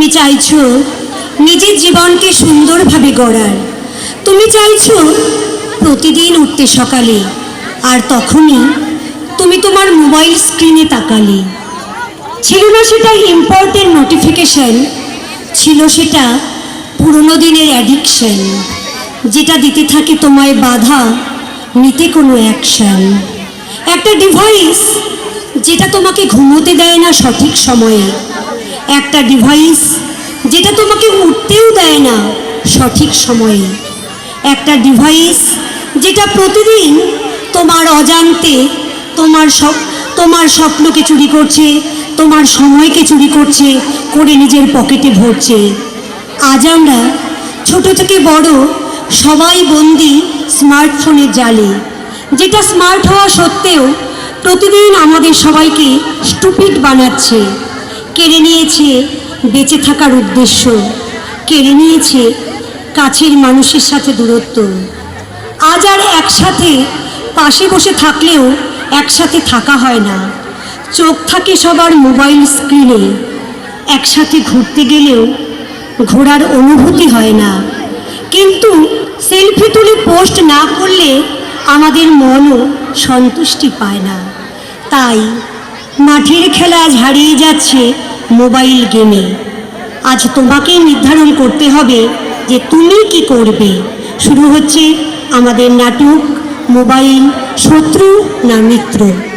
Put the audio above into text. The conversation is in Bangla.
তুমি চাইছো নিজের জীবনকে সুন্দরভাবে গড়ার। তুমি চাইছো প্রতিদিন উঠতে সকালে, আর তখনই তুমি তোমার মোবাইল স্ক্রিনে তাকালে। ছিল না সেটা ইম্পর্টেন্ট নোটিফিকেশন ছিল সেটা পুরনো দিনের অ্যাডিকশন যেটা দিতে থাকে তোমায় বাধা নিতে কোনো অ্যাকশন একটা ডিভাইস যেটা তোমাকে ঘুমোতে দেয় না সঠিক সময়ে। একটা ডিভাইস যেটা তোমাকে উঠতেও দেয় না সঠিক সময়ে। একটা ডিভাইস যেটা প্রতিদিন তোমার অজান্তে তোমার সব, তোমার স্বপ্নকে চুরি করছে, তোমার সময়কে চুরি করছে, করে নিজের পকেটে ভরছে। আজ আমরা ছোট থেকে বড় সবাই বন্দি স্মার্টফোনের জালে, যেটা স্মার্ট হওয়া সত্ত্বেও প্রতিদিন আমাদের সবাইকে স্টুপিড বানাচ্ছে। কেড়ে নিয়েছে বেঁচে থাকার উদ্দেশ্য, কেড়ে নিয়েছে কাছের মানুষের সাথে দূরত্ব। আজ আর একসাথে পাশে বসে থাকলেও একসাথে থাকা হয় না। চোখ থাকে সবার মোবাইল স্ক্রিনে। একসাথে ঘুরতে গেলেও ঘোরার অনুভূতি হয় না। কিন্তু সেলফি তুলে পোস্ট না করলে আমাদের মনও সন্তুষ্টি পায় না। তাই মাঠের খেলা আজ হারিয়ে যাচ্ছে মোবাইল গেমে। আজ তোমাকেই নির্ধারণ করতে হবে যে তুমি কি করবে। শুরু হচ্ছে আমাদের নাটক, মোবাইল, শত্রু না মিত্র।